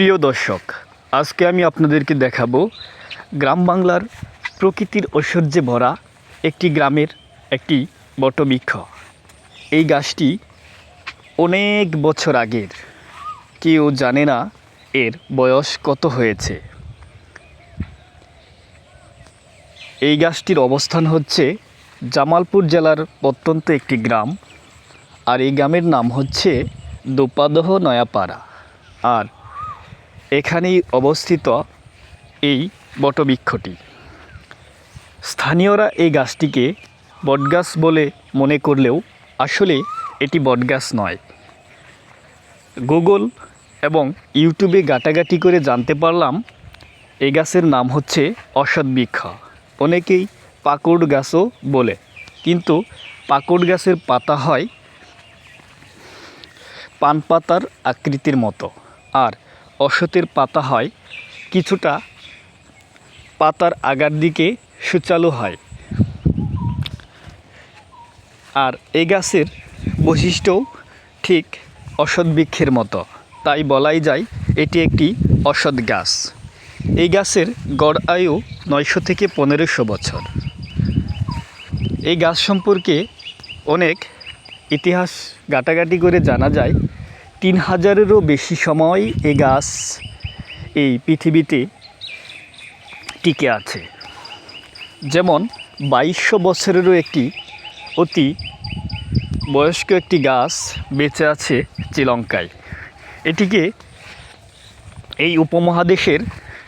প্রিয় দর্শক, আজকে আমি আপনাদেরকে দেখাবো গ্রাম বাংলার প্রকৃতির ঐশ্বর্যে ভরা একটি গ্রামের একটি বটবৃক্ষ। এই গাছটি অনেক বছর আগের, কেউ জানে না এর বয়স কত হয়েছে। এই গাছটির অবস্থান হচ্ছে জামালপুর জেলার প্রত্যন্ত একটি গ্রাম, আর এই গ্রামের নাম হচ্ছে দোপাদহ নয়াপাড়া। আর এখানেই অবস্থিত এই বটবৃক্ষটি। স্থানীয়রা এই গাছটিকে বটগাছ বলে মনে করলেও আসলে এটি বটগাছ নয়। গুগল এবং ইউটিউবে গাটাগাটি করে জানতে পারলাম, এই গাছের নাম হচ্ছে অসৎ বৃক্ষ অনেকেই পাকড় গাছও বলে, কিন্তু পাকড় গাছের পাতা হয় পান পাতার আকৃতির মতো। আর অসতের পাতা হয়, কিছুটা পাতার আগার দিকে সুচালু হয়। আর এই গাছের বৈশিষ্ট্যও ঠিক অসৎ বৃক্ষের মতো। তাই বলাই যায়, এটি একটি অসৎ গাছ। এই গাছের গড় আয়ু নয়শো থেকে পনেরোশো বছর। এই গাছ সম্পর্কে অনেক ইতিহাস গাটাগাটি করে জানা যায়। তিন হাজারেরও বেশি সময় এ গাছ এই পৃথিবীতে টিকে আছে। যেমন বাইশশো বছরেরও একটি অতি বয়স্ক একটি গাছ বেঁচে আছে শ্রীলঙ্কায়। এটিকে এই উপমহাদেশের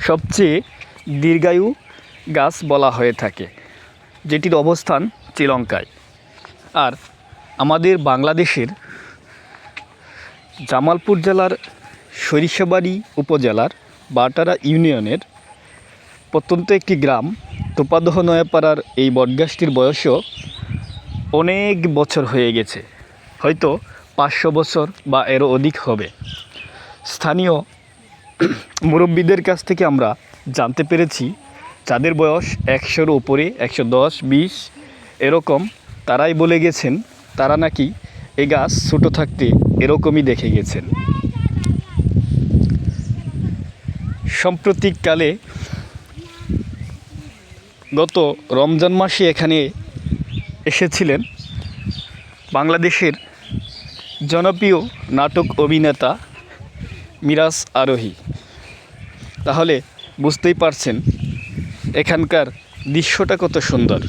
সবচেয়ে দীর্ঘায়ু গাছ বলা হয়ে থাকে, যেটির অবস্থান শ্রীলঙ্কায়। আর আমাদের বাংলাদেশের জামালপুর জেলার সরিষাবাড়ি উপজেলার বাটারা ইউনিয়নের প্রত্যন্ত একটি গ্রাম তোপাদহ নয়াপাড়ার এই বটগাছটির বয়সও অনেক বছর হয়ে গেছে। হয়তো পাঁচশো বছর বা এরও অধিক হবে। স্থানীয় মুরব্বীদের কাছ থেকে আমরা জানতে পেরেছি, যাদের বয়স একশোর উপরে, একশো দশ, বিশ, এরকম তারাই বলে গেছেন, তারা নাকি এই গাছ ছোটো থাকতে এরকমই দেখে গেছেন সাম্প্রতিককালে গত রমজান মাসে এখানে এসেছিলেন বাংলাদেশের জনপ্রিয় নাটক অভিনেতা মিরাজ আরোহী। তাহলে বুঝতেই পারছেন এখানকার দৃশ্যটা কত সুন্দর।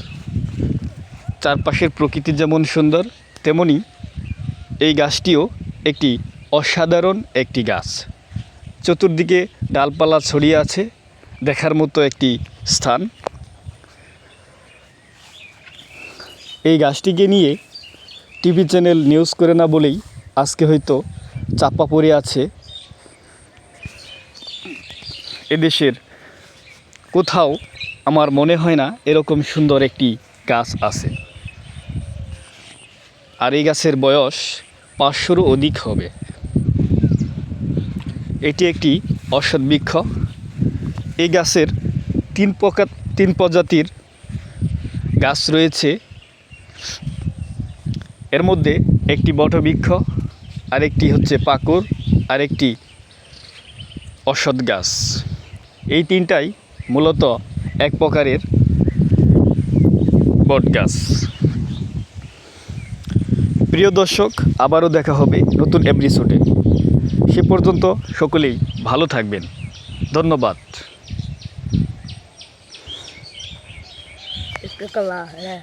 চারপাশের প্রকৃতি যেমন সুন্দর, তেমনি এই গাছটিও একটি অসাধারণ একটি গাছ। চতুর্দিকে ডালপালা ছড়িয়ে আছে, দেখার মতো একটি স্থান। এই গাছটিকে নিয়ে টিভি চ্যানেল নিউজ করে না বলেই আজকে হয়তো চাপা পড়ে আছে এদেশের। কোথাও আমার মনে হয় না এরকম সুন্দর একটি গাছ আছে। আর এই গাছের বয়স পাঁচশোরও অধিক হবে। এটি একটি অসৎ বৃক্ষ। এই গাছের তিন প্রকার, তিন প্রজাতির গাছ রয়েছে। এর মধ্যে একটি বটবৃক্ষ আরেকটি হচ্ছে পাকুর, আরেকটি অসৎ গাছ। এই তিনটাই মূলত এক প্রকারের বট গাছ। প্রিয় দর্শক আবারও দেখা হবে নতুন এপিসোডে সে পর্যন্ত সকলেই ভালো থাকবেন ধন্যবাদ इसका कला है